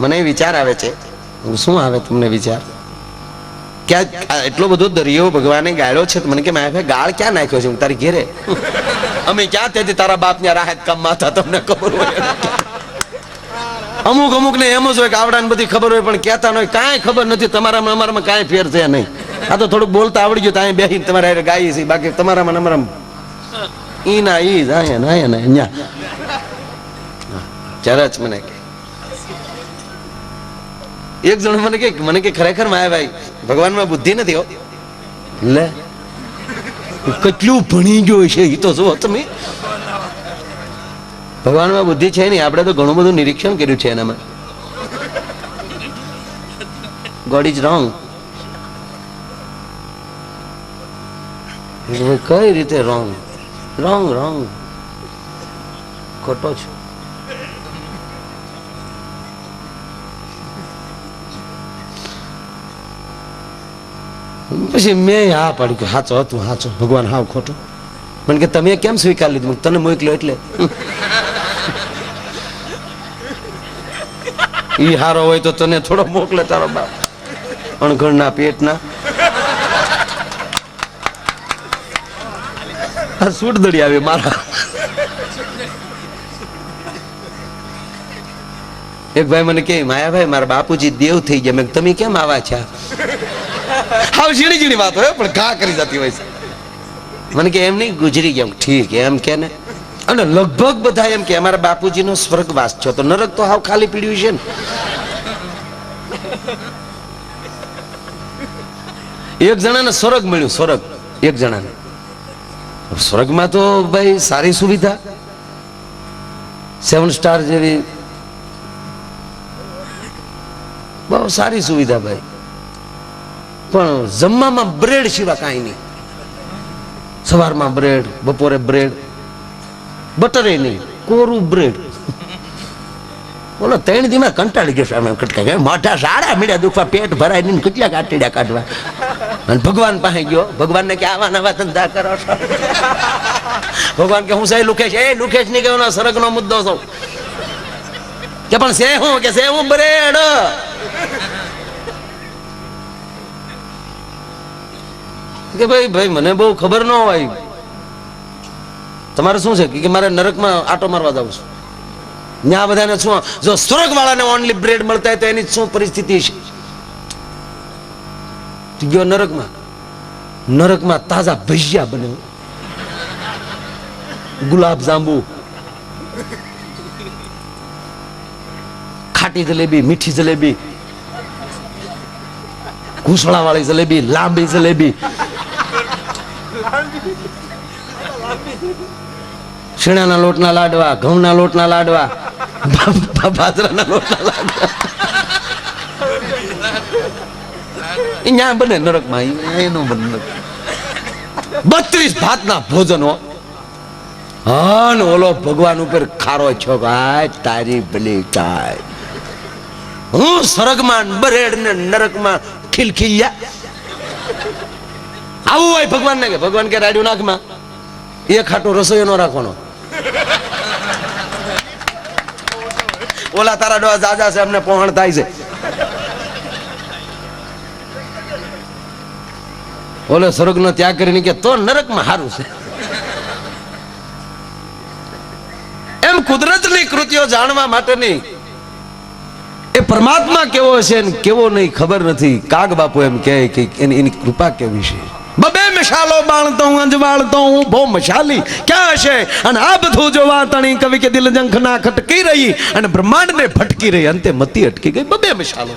મને વિચાર આવે છે. શું આવે તમને વિચાર? કે આ- આ એટલો બધો દરિયો ભગવાને ગાળ્યો છે મને કે મારા ગાળ ક્યાં નાખ્યો છે હું તારી ઘેરે? અમે ક્યાં તેથી તારા બાપ ને રાહત કામમાં હતા તમને ખબર હોય અમુક અમુક ને એમ જ હોય કે આવડાને બધી ખબર હોય પણ કહેતા હોય. કાંઈ ખબર નથી, તમારામાં અમારામાં કાંઈ ફેર છે નહીં. આ તો થોડુંક બોલતા આવડી ગયું તો અહીં બેસીને તમારે ગાઈએ છીએ. બાકી તમારામાં ને અમારામાં ઈ ના, ઈ અહીંયા ના અહીંયા ના, અહીંયા. ચરચ મને એક જણ મને કે મને કે ખરેખર માયાભાઈ, ભગવાનમાં બુદ્ધિ નથી હો. લે. કેટલું ભણી ગયો છે એ તો જો તમે. ભગવાનમાં બુદ્ધિ છે નહીં, આપણે તો ઘણું બધું નિરીક્ષણ કર્યું છે એનામાં. ગોડ ઇઝ રોંગ કઈ રીતે રોંગ રોંગ રોંગ ખોટો છે. પછી મેં હા પાડી કે સાચો હતું સાચો ભગવાન હાવ ખોટું. મને કે, તમે કેમ સ્વીકાર લીધું? તને મોકલ્યો એટલે. ઈ હારો હોય તો તને થોડો મોકલે તારો બાપ. અણઘણના પેટના. આ સૂટ દડી આવે મારા. એક ભાઈ મને કે માયાભાઈ, મારા બાપુજી દેવ થઈ ગયા. મેં તમે કેમ આવા છે? હાવ ઝીણી ઝીણી વાત હોય પણ ઘા કરી જતી હોય છે. મને કે એમ નહીં, ગુજરી ગયા. ઠીક એમ કે ને. અને લગભગ બધા એમ કે, અમારા બાપુજીનો સ્વર્ગવાસ છો. તો નરક તો હાવ ખાલી પીડ્યું છે ને. એક જણાને સ્વર્ગ મળ્યું, સ્વર્ગ. એક જણાને. સ્વર્ગમાં તો ભાઈ સારી સુવિધા. સેવન સ્ટાર જેવી. બહુ સારી સુવિધા ભાઈ. પણ જમવામાં બ્રેડ સિવાય કાંઈ નહીં. સવારમાં બ્રેડ, બપોરે બ્રેડ, બટરે નહીં, કોરું બ્રેડ. બોલો ત્રણ દીમાં કંટાળી ગયો સામે કટકા મોઢા સાડા મીડા દુખવા, પેટ ભરાય નહીં કેટલા કાટીડા કાઢવા. અને ભગવાન પાસે ગયો. ભગવાનને કે, આવા નવા ધંધા કરો ભગવાન કે, હું સહી લુખેશ? એ લુખેશ નહીં કે સરગનો મુદ્દો છો કે, પણ સે હું કે સે હું બ્રેડ. કે ભાઈ ભાઈ, મને બહુ ખબર ન હોય. તમારે શું છે? કે મારે નરકમાં આટો મારવા જાવ છું. ત્યાં બધાને શું, જો સ્વર્ગ વાળાને ઓનલી બ્રેડ મળતા હોય તો એની શું પરિસ્થિતિ છે? ગયો નરકમાં? નરકમાં તાજા ભજીયા બને. ગુલાબ જાંબુ. ખાટી જલેબી, મીઠી જલેબી. ઘૂસળા વાળી જલેબી, લાંબી જલેબી. શીણાના લોટના લાડવા, ઘઉંના લોટના લાડવા, બાજરાના લોટના લાડવા. અહીંયા બને નરકમાં એનું બને બત્રીસ ભાતના ભોજનો. હન ઓલો ભગવાન ઉપર ખારો છો ભાઈ તારી ભલી થાય હું સ્વર્ગમાં બરેડ ને નરકમાં ખીલખીલ્યા. આવું હોય ભગવાન ને કે ભગવાન કે રાડ્યું નાખમાં? એક ખાટો રસોઈ નો રાખવાનો. ઓલા તારા ડોહા જાજા છે, અમને પહોણ થાય છે. ઓલો સ્વર્ગ નો ત્યાગ કરીને કે તો નરકમાં સારું છે. એમ કુદરતની કૃતિઓ જાણવા માટેની એ પરમાત્મા કેવો છે કેવો નહીં ખબર નથી. કાગ બાપુ એમ કહે કે એની કૃપા કેવી છે? બબે મશાલો બાળતો હું, અંજવાળતો હું, બહુ મશાલી. ક્યાં હશે? અને આ બધું જોવા વાતણી કવિ કે દિલ જંખના ખટકી રહી અને બ્રહ્માંડને ભટકી રહી, અંતે મતી અટકી ગઈ. બબે મશાલો.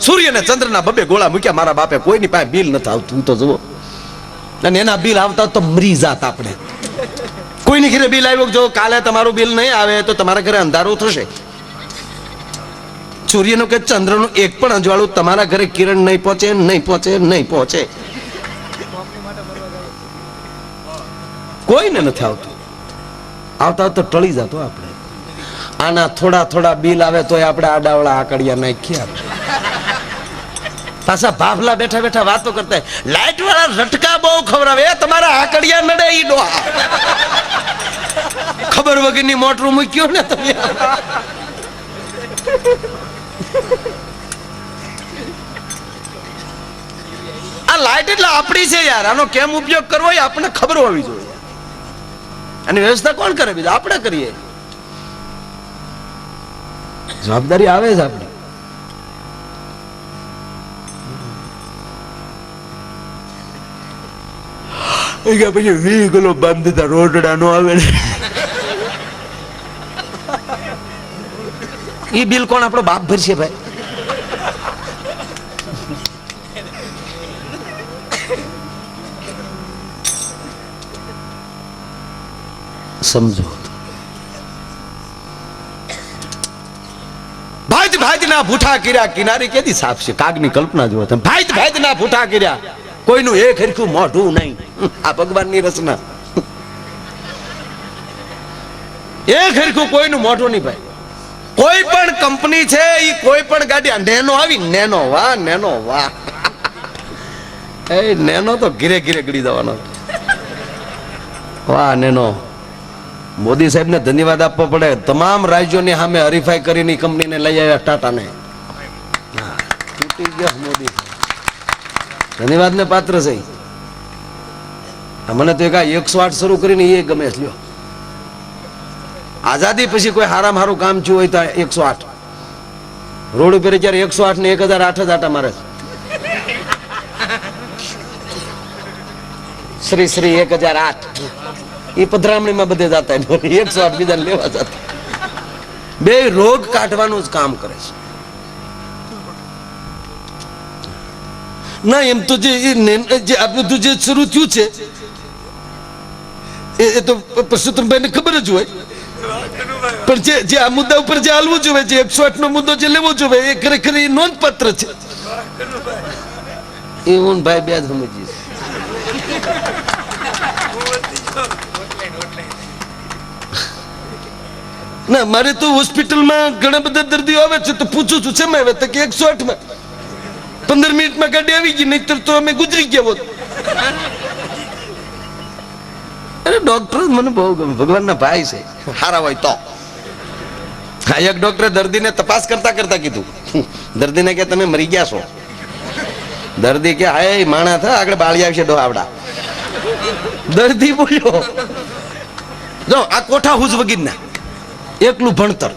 સૂર્ય ને ચંદ્રના બબે ગોળા મૂક્યા, મારા બાપે કોઈની પાસે બિલ નથી આવતું. તો જુઓ. અને એના બિલ આવતા તો મરી જાત આપણે. કોઈની ઘરે બિલ આવ્યું જો કાલે તમારું બિલ નહીં આવે તો તમારા ઘરે અંધારું થશે. સૂર્યનું કે ચંદ્રનું એક પણ અજવાળું તમારા ઘરે કિરણ નહીં પહોંચે નહીં પહોંચે નહીં પહોંચે. કોઈને નથી આવતું. આવતા આવતા ટળી જતો આપણે. આના થોડા થોડા બિલ આવે તોય આપણે આડાવડા આકડિયા નાખીએ પાછા ભાભલા બેઠા બેઠા વાતો કરતા લાઈટ વાળા રટકા બહુ ખવડાવે. તમારા આકડિયા નડે ઈ ડોહા. ખબર વગરની મોટરું મૂક્યું ને તમે? આ લાઈટ એટલે આપણી છે યાર. આનો કેમ ઉપયોગ કરવો એ આપણને ખબર હોવી જોઈએ. આની વ્યવસ્થા કોણ કરે બીજા? આપણે કરીએ. જવાબદારી આવે છે આપણી. પછી વી કિલો બાંધતા રોટડા નો આવે ઈ બિલ કોણ? આપણો બાપ ભરશે ભાઈ. સમજો. ભાઈત ભાઈ ના ભૂઠા કર્યા, કિનારી કેદી સાફ છે? કાગની કલ્પના જુઓ તમે. ભાઈ ભાઈત ના ભૂઠા કર્યા. કોઈનું એક હરખું મોઢું નહીં. આ ભગવાનની રચના. એક હરખું કોઈનું મોઢું નહીં ભાઈ. કોઈ પણ કંપની છે એ કોઈ પણ ગાડી નેનો આવી, નેનો વાહ નેનો વાહ. એ નેનો તો ઘીરે ઘીરે ગળી જવાનો. વાહ, નેનો. મોદી સાહેબને ધન્યવાદ આપવો પડે. તમામ રાજ્યોની સામે હરીફાઈ કરીને કંપનીને લઈ આવ્યા ટાટાને. તૂટી ગયા મોદી. ધન્યવાદ ને પાત્ર છે. મને તો એક આ એકસો આઠ શરૂ કરીને એ ગમે લ્યો. આઝાદી પછી કોઈ હારામાં હારું કામ થયું હોય તો એકસો આઠ રોડ ઉપર જ્યારે એકસો આઠ ને એક હજાર આઠ જ આટા મારે શ્રી શ્રી એક હજાર આઠ. એ પધરામણીમાં બધે જતા એકસો આઠ બીજાને લેવા જતા બે રોગ કાઢવાનું જ કામ કરે છે. ના, એમ તો જે આ બધું જે શરૂ થયું છે, એ તો પરસોત્તમભાઈને ખબર જ હોય. પણ જે જે આ મુદ્દા ઉપર જે હાલવું જોઈએ, જે એકસો આઠ નો મુદ્દો જે લેવો જોઈએ, એ ખરેખર એ નોંધપાત્ર છે. એ હું ભાઈ બે જ સમજીશ ના, મારે તો હોસ્પિટલમાં ઘણા બધા દર્દીઓ આવે છે તો પૂછું છું, શેમાં આવે? તો કે એકસો આઠમાં પંદર મિનિટમાં ગાડી આવી ગઈ, નહીતર તો અમે ગુજરી ગયા હોત. અરે ડોક્ટર મને બહુ ગમે. ભગવાનના ભાઈ છે. સારા હોય તો. હા, એક ડોક્ટરે દર્દીને તપાસ કરતા કરતા કીધું. દર્દીને કે તમે મરી ગયા છો. દર્દી કે, હાય, માણા થા, આગળ બાળી આવશે ડોહાવડા. દર્દી બોલ્યો, જો, આ કોઠા હુજ વગીરના એકલું ભણતર.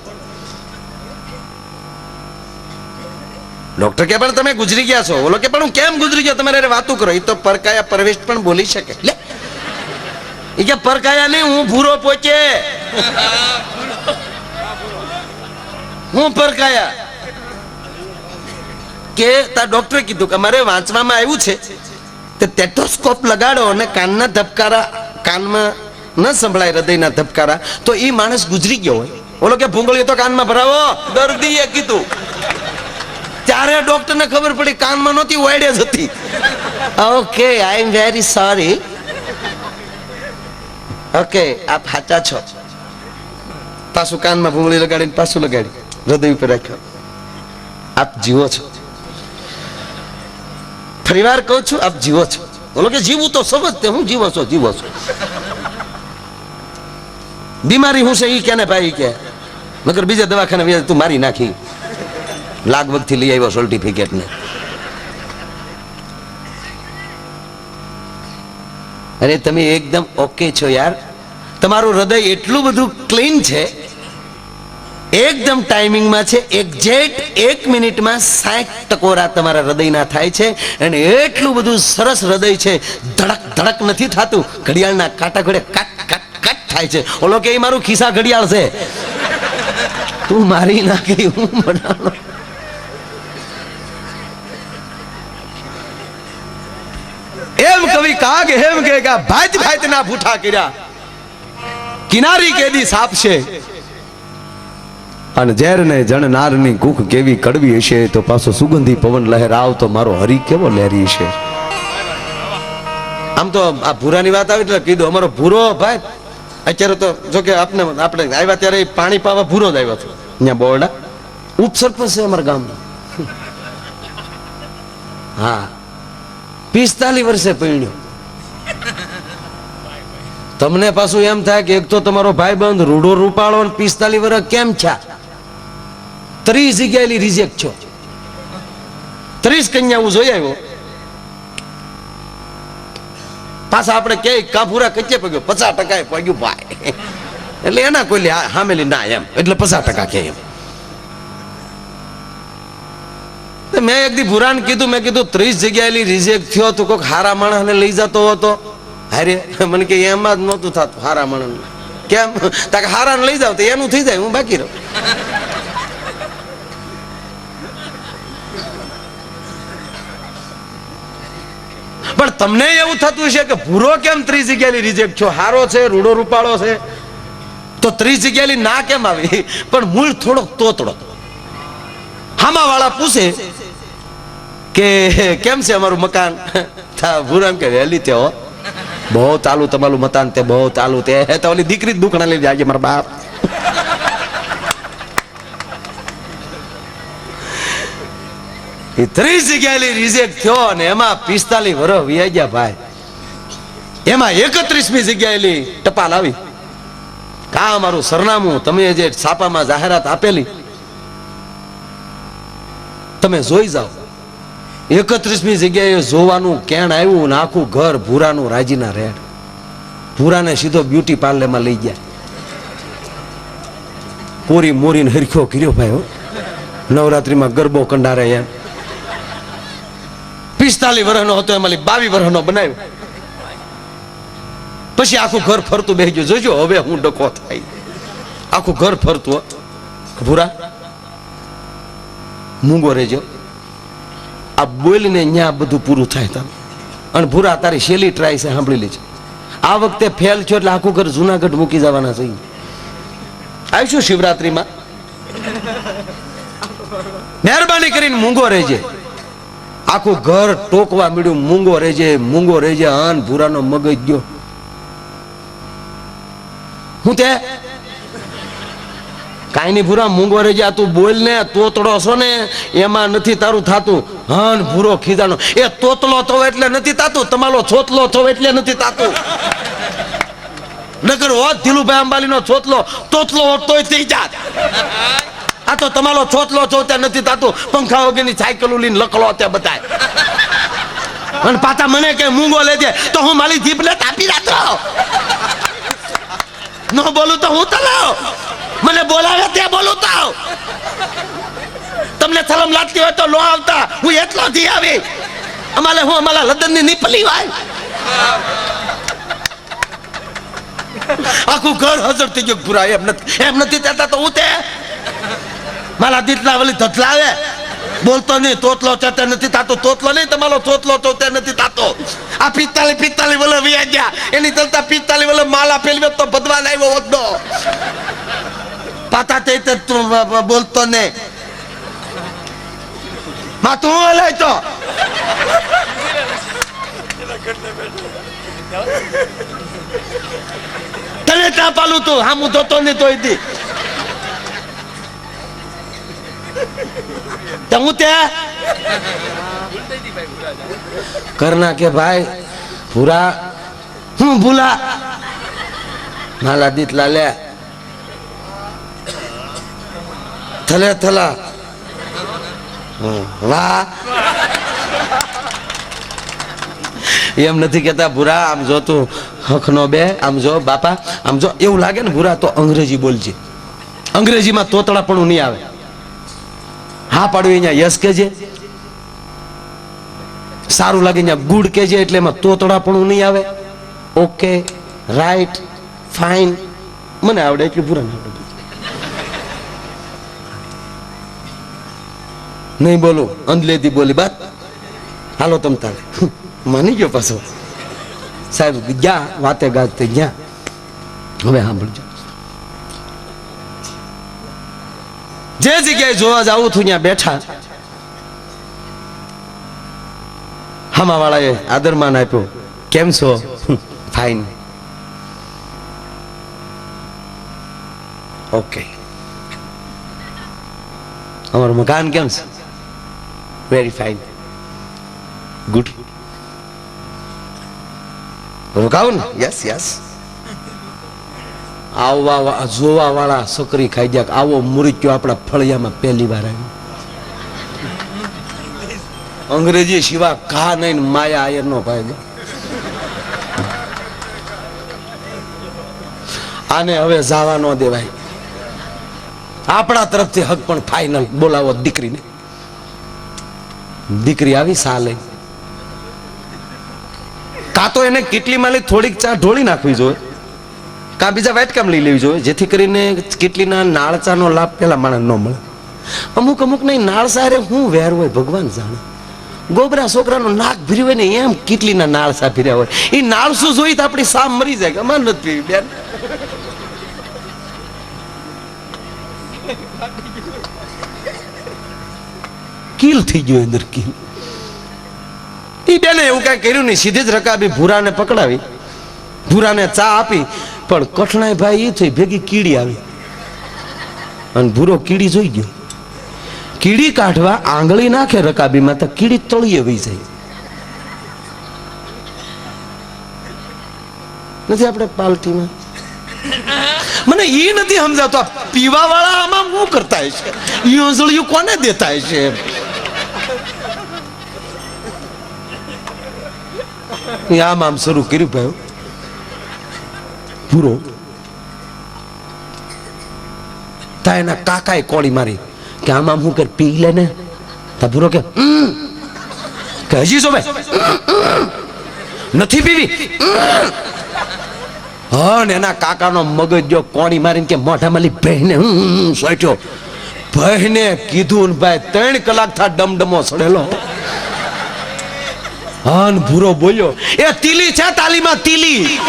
ડોક્ટર કે, પણ તમે ગુજરી ગયા છો. બોલો કે, પણ હું કેમ ગુજરી ગયો? તમારે વાતું કરો. એ તો પરકાયા પરવેશ પણ બોલી શકે. લે. એ કે, પરકાયા નહીં, હું ભૂરો પોચે. હું પરકાયા. કે તા ડોક્ટરે કીધું કે મારે વાંચવામાં આવ્યું છે. તે ટેટોસ્કોપ લગાડો અને કાનના ધબકારા કાનમાં ન સંભળાય હૃદયના ધબકારા. તો એ માણસ ગુજરી ગયો હોય. ઓલો કે, ભૂંગળીઓ તો કાનમાં ભરાવો. દર્દીએ કીધું. ત્યારે ડોક્ટરને ખબર પડી, કાનમાં નહોતી વાડે જ હતી. Okay I am very sorry okay આપ સાચા છો. પાછું કાનમાં ભૂંગળી લગાડીને પાછું લગાડી. હૃદય ઉપર રાખ્યો. આપ જીવો છો. ફરીવાર કહું છું, આપ જીવો છો. બોલો કે, જીવું તો સમજતે, હું જીવો છો જીવો છો. બીમારી હું છે એ કે ભાઈ કે? મગર બીજા દવાખાને તું મારી નાખી. લાગવગથી લઈ આવ્યો સર્ટિફિકેટ ને. અરે તમે એકદમ ઓકે છો યાર. તમારું હૃદય એટલું બધું ક્લીન છે. એકદમ ટાઈમિંગમાં છે. એક્ઝેક્ટ એક મિનિટમાં સાઠ ટકોરા તમારા હૃદયના થાય છે અને એટલું બધું સરસ હૃદય છે. ધડક ધડક નથી થતું. ઘડિયાળના કાંટા ઘડે કાટ થાય છે. ઓલો કે મારું ખિસ્સા ઘડિયાળ છે. તું મારી નાખી હું બનાવવાનો એમ કવિ કાગ, એમ કે ભાત ભાત ના ભૂઠા કર્યા. કિનારી કેદી સાપ છે. અને ઝેર ને જણનારની કુખ કેવી કડવી હશે, તો પાછો સુગંધી પવન લહેરાવ તો મારો હરી કેવો લહેરી છે આમ તો આ ભૂરાની વાત આવી એટલે કીધું, અમારો ભૂરો, ભાઈ અત્યારે તો જો કે આપણે આપણે આવ્યા ત્યારે પાણી પાવા ભૂરો જ આવ્યો હતો અહીંયા બોરડા? ઉપસરપંચ છે અમારા ગામનો. હા. પિસ્તાલીસ વર્ષે પૈણ્યો. તમને પાછું એમ થાય કે એક તો તમારો ભાઈ બંધ રૂડો રૂપાળો પિસ્તાલીસ વર્ષ કેમ છે ત્રીસ જગ્યાએ રિજેક્ટ છો. ત્રીસ કન્યા હું જોઈ આવ્યો. પાછા આપણે કે કાફુરા કચ્ચે પગ્યો. પચાસ ટકા પગ્યું ભાઈ. એટલે એના કોઈ હામેલી ના એમ. એટલે પચાસ ટકા કે એમ. મેં એક દી ભુરાન કીધું, મેં કીધું, ત્રીસ જગ્યાએ રિજેક્ટ થયો તો કોઈક હારા માણસને લઈ જતો હતો. હારે, મને કે એમાં જ નહોતું થતું હારા માણસ કેમ? તાકે હારાને લઈ જાવ તો એનું થઈ જાય, હું બાકી રહું. તમને એવું થતું છે કે ભૂરો કેમ ત્રીસ જગ્યાએ રિજેક્ટ છો હારો છે, રૂડો રૂપાળો છે? તો ત્રીસ જગ્યાએ ના કેમ આવી? પણ મૂળ થોડોક તોતડો હામા વાળા પૂછે કે કેમ છે અમારું મકાન? ભૂરામ કે, વહેલી તેઓ બહુ ચાલુ તમારું મકાન તે, બહુ ચાલુ તે. તો ઓલી દીકરી દુખણા લઈ જાય મારા બાપ. એ ત્રીસ જગ્યાએ રિજેક્ટ થયો અને એમાં પિસ્તાલીસ વર્ષ વ્યાઈ ગયા ભાઈ. એમાં એકત્રીસમી જગ્યાએ ટપાલ આવી. કા અમારું સરનામું તમે જે છાપામાં જાહેરાત આપેલી, તમે જોઈ જાઓ. એકત્રીસમી જગ્યાએ જોવાનું કેણ આવ્યું ને આખું ઘર ભૂરાનું રાજીના રેડ. ભૂરાને સીધો બ્યુટી પાર્લરમાં લઈ ગયા. પૂરી મોરીને હરખ્યો કર્યો ભાઈ નવરાત્રીમાં ગરબો કંડારે એમ. પિસ્તાલીસ વર્ષનો હતો, એમાં બાવીસ વર્ષનો બનાવ્યો. પછી આખું ઘર ફરતું બેસી ગયું. જોજો, હવે હું ડકો થાય. આખું ઘર ફરતું ભૂરા, મૂંગો રહેજો. આ બોલીને ન્યા બધું પૂરું થાય તમે. અને ભૂરા, તારી શેલી ટ્રાય છે, સાંભળી લેજો. આ વખતે ફેલ છો એટલે આખું ઘર જુનાગઢ મૂકી જવાના છે. આવીશું શિવરાત્રીમાં. મહેરબાની કરીને મૂંગો રહેજે. આખું ઘર ટોકવા મળ્યું મૂંગો રેજે મૂંગો રેજે અન ભૂરાનો મગજ ગયો. હું તે? કાંઈ નહીં ભૂરા, મૂંગો રહેજે આ તું બોલ ને, તોતડો છો ને, એમાં નથી તારું થાતું. હન ભૂરો ખીજાનો એ તોતલો થવો એટલે નથી થાતું તમારો છોતલો થવો એટલે નથી તાતું. નગર હોત ધીલુભાઈ અંબાલીનો છોતલો, તોતલો હોત તોય થઈ જાત. આ તો તમારો છોતલો ત્યાં નથી થતું. પંખા વગરની સાયકલ લઈને લકલો ત્યાં બતાય અને પાછા મને કે મૂંગો લેજે તો હું મારી જીભને તાપી રાખો ન બોલું તો હું તલાવ મને બોલાવે ત્યાં બોલું તો. તમને શરમ લાગતી હોય તો લો આવતા. હું એટલો થી આવી. અમારે હું અમારા લદનની નીપલી હોય. આખું ઘર હજર થઈ ગયું. પૂરા એમ નથી એમ નથી થતા તો હું તે મારા દીતલા વળી ધતલાવે બોલતો નહીં, તોતલો ચતે નથી થતો તોતલો નહીં, તમારો તોતલો તો તે નથી થતો આ પિસ્તાલી પિસ્તાલી વલે વ્યા ગયા. એની ચલતા પિસ્તાલી વલે માલા પેલવે તો ભદવાન આવ્યો હોતો પાતા તે બોલતો ને માં, તું હલે તો? તને ત્યાં પાલું તું? હા હું જોતો નહીં તોય હું ત્યાં? કરના કે ભાઈ પૂરા હું ભૂલા? માલા દીતલા લે. થલે થલા. વાહ. એમ નથી કેતા ભૂરા, આમ જો તું હખનો બે, આમ જો બાપા, આમ જો, એવું લાગે ને ભૂરા તો અંગ્રેજી બોલજે. અંગ્રેજીમાં તોતળાપણું નહીં આવે. હા પાડવી અહીંયા યસ કેજે સારું લાગે અહીંયા ગુડ કેજે એટલે એમાં તોતળાપણું નહીં આવે. Okay, right, fine. મને આવડે એટલું પૂરા ના નહીં બોલું અંધલેથી બોલી બાત હાલો તમ તારે. માની ગયો પાછો. સાહેબ, ગયા વાતે ગાતે ગયા. હવે સાંભળજો. જે જગ્યાએ જોવા જાવું છું, ત્યાં બેઠા. હામા વાળાએ આદરમાન આપ્યો. કેમ છો? Fine okay. અમારું મકાન કેમ છે? વેરી ફાઇન ગુડ રોકાવું ને. યસ યસ આવવા જોવા વાળા સકરી ખાઈ ગયા. આવો મુરીચ્યો આપણા ફળિયામાં પહેલી વાર આવ્યો. અંગ્રેજી સિવા ઘા નહીં માયા આયર નો ભાઈ આને હવે જાવા ન દેવાય. આપણા તરફથી હક પણ ફાઇનલ બોલાવો દીકરીને. દીકરી આવી સાલે. કાં તો એને કેટલી માલી થોડીક ચા ઢોળી નાખવી જોઈએ? કાં બીજા વાટકામ લઈ લેવી જોઈએ? જેથી કરીને કેટલીના નાળચાનો લાભ પેલા માણસ ન મળે. અમુક અમુક નહીં નાળસા રે હું વેર હોય ભગવાન જાણે. ગોબરા છોકરાનો નાક ભીર્યું હોય ને એમ કેટલીના નાળસા ભીર્યા હોય. એ નાળસું જોઈ તો આપણી સામ મરી જાય. અમાર નથી બેન. કીલ થઈ ગયો અંદર કીલ. એ બેને એવું કઈ કર્યું નહીં. સીધી જ રકાબી ભૂરાને પકડાવી. ભૂરાને ચા આપી. પણ કઠણાઈ ભાઈ એ થઈ, ભેગી કીડી આવી. અને ભૂરો કીડી જોઈ ગયો. કીડી કાઢવા આંગળી નાખે રકાબીમાં તો કીડી તળીએ વહી જાય. નથી આપણે પાલટીમાં? મને એ નથી સમજાતો, આ પીવા વાળા આમાં શું કરતા છે? ઓસળિયું કોને દેતા છે? આમ આમ શરૂ કર્યું ભાઈ. પૂરો તા એના કાકાએ કોળી મારી કે આમ આમ હું કે પી લે ને? તા ભૂરો કે કે, હજી જો ભાઈ નથી પીવી. હા એના કાકાનો મગજ જો કોણી મારીને કે મોઢામાં લી બહેને સોટ્યો બહેને કીધું ભાઈ, ત્રણ કલાક થા ડમડમો સડેલો. હા ભૂરો બોલ્યો. એ તીલી છે તાલીમાં તીલી.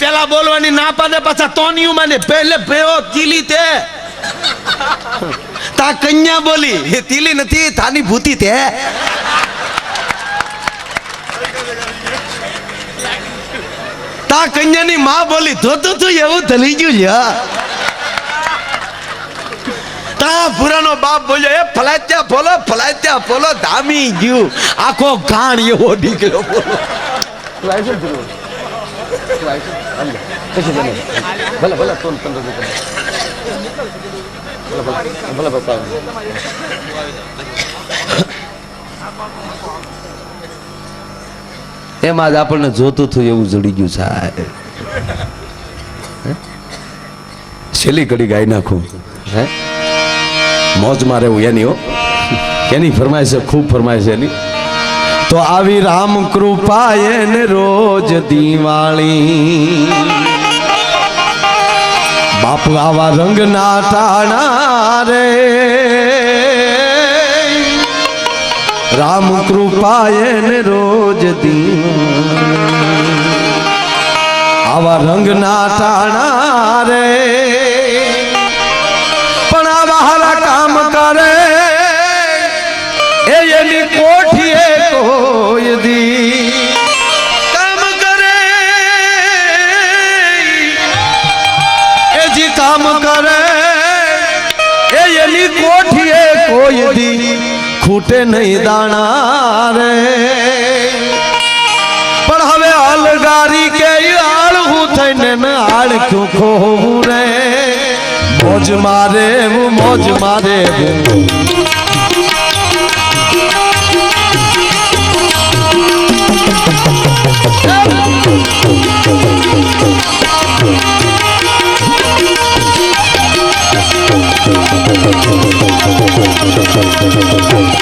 પેલા બોલવાની ના પાડે, પાછા તોનિયું માને પહેલે ભેઓ તીલી તે. તા કન્યા બોલી. એ તીલી નથી થાની ભૂતી તે. તા કન્યાની માં બોલી ધોતું તું એવું ધલી ગયું લ્યા. તા ભૂરાનો બાપ બોલ્યો, એ ફલાત્યા ફોલો ફલાત્યા ફોલો ધામી ગયું. આખો ઘાણ એવો નીકળ્યો એમાં જ આપણને જોતું થયું, એવું જડી ગયું સાહેબ. છેલ્લી કડી ગાઈ નાખું. હે? મોજમાં રહેવું એની, હો. એની ફરમાય છે, ખૂબ ફરમાય એની. તો આવી રામ કૃપા એને રોજ દિવાળી. બાપુ આવા રંગ ના ટાણા રે. રામ કૃપા એને રોજ દિવાળી. આવા રંગ ના ટાણા રે. ખૂટે નહીં દાણા રે. પણ હવે અલગારી કે આળહું થઈને ને આળખ્યું ખોવું રે. મોજ મારે હું, મોજ મારે હું. બહુ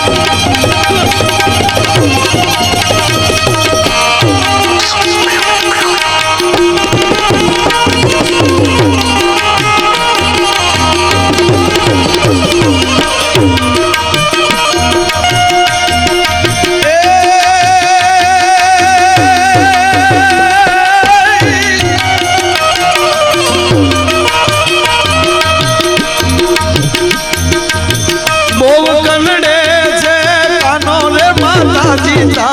માતાજી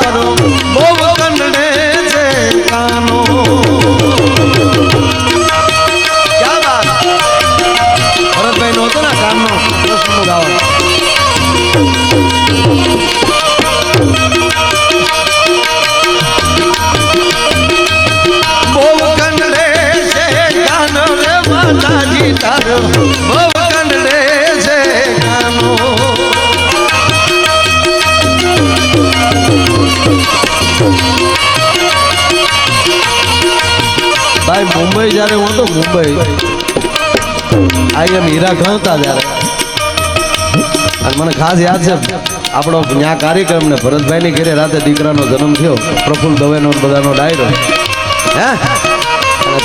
હીરા ગણતા ત્યારે. અને મને ખાસ યાદ છે, આપણો ત્યાં કાર્યક્રમ ને ભરતભાઈની ઘરે રાતે દીકરાનો જન્મ થયો પ્રફુલ દવેનો બધાનો ડાયરો. હે?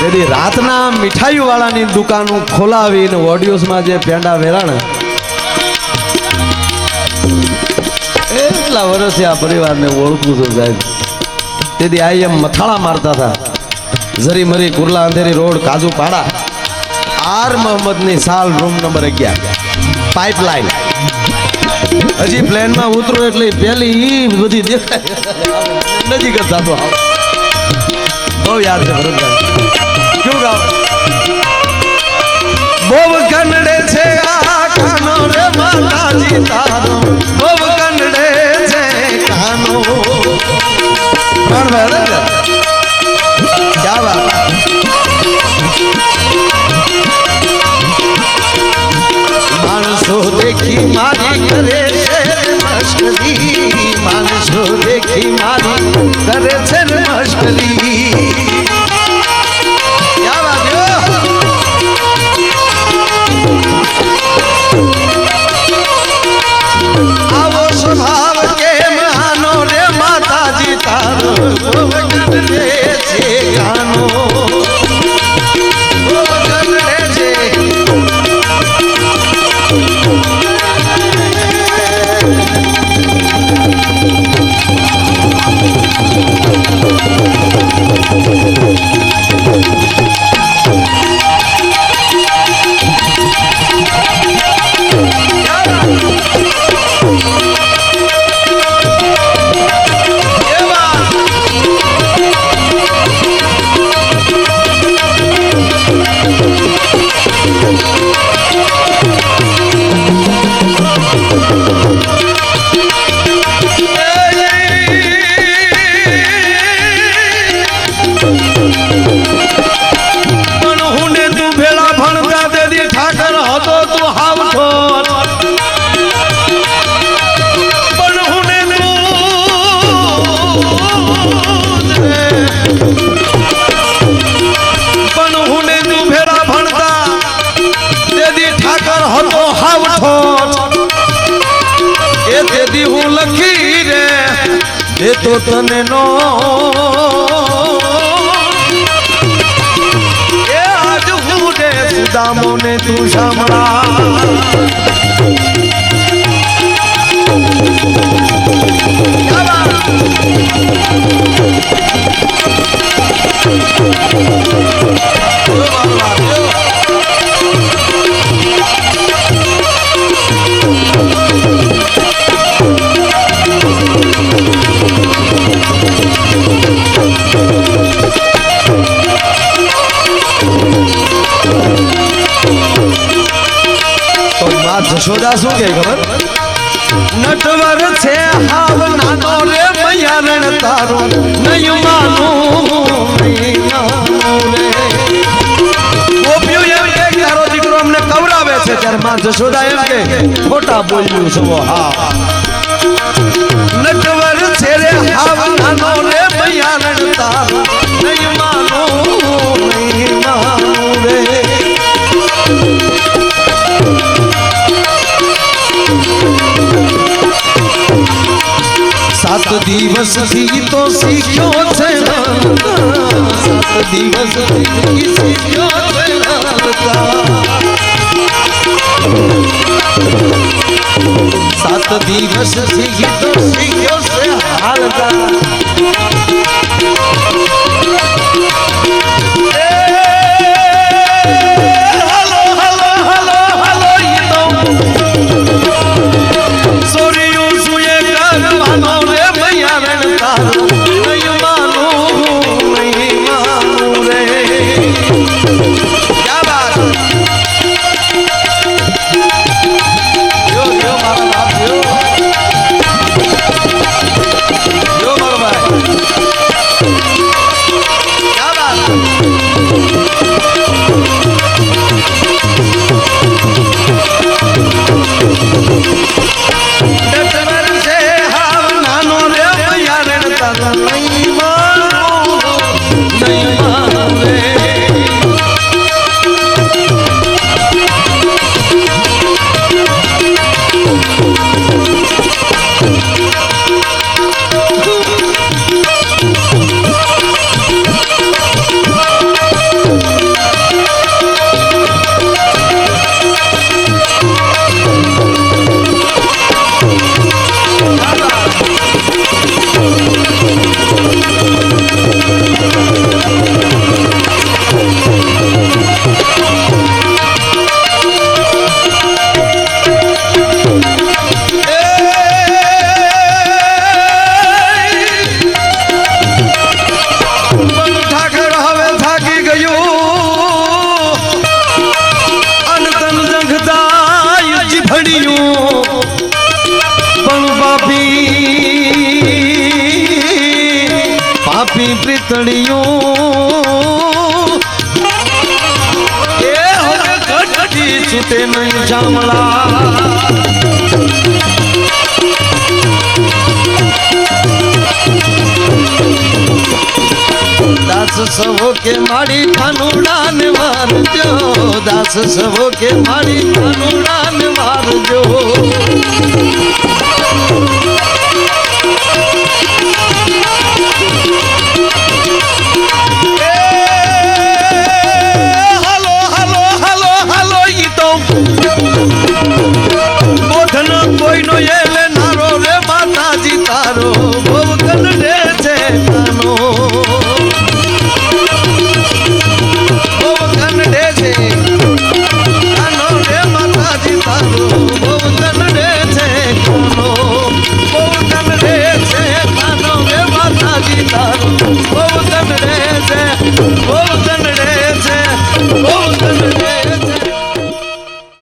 તેથી રાતના મીઠાઈ વાળાની દુકાન ખોલાવીને ઓડિયોસમાં જે પેંડા વેરાણ. એટલા વર્ષથી આ પરિવારને ઓળખું છું સાહેબ. તેથી આ એમ મથાળા મારતા હતા. ઝરી મરી કુરલા અંધેરી રોડ કાજુ પાડા આર મોહમ્મદની સાલ રૂમ નંબર અગિયાર. પાઇપલાઇન હજી પ્લેનમાં ઉતરો એટલે પેલી ઈ બધી દેખાય. નજીક જ થતો બહુ યાદ છે ભરતભાઈ. શું ગાવ? બહુ કનડે છે આ કાનો રે માતાજી તારો. બહુ કનડે છે કાનો પણ અરે દેખી મારી કરે માં શું કે ખબર? નટવર છે હાવ નાનો રે, મયારણ તારો નહીં માનું દીકરો ત્યારે માં એમ કે, ખોટા બોલ્યું છું હા નટવર છે રે દિવસથી તો શીખ્યો છે સાત દિવસ શીખ્યો છે સાત તો શીખ્યો છે હાલતા. દાસ સવો કે મારી કાનુડા ને મારજો દાસ સવો કે મારી કાનુડા ને મારજો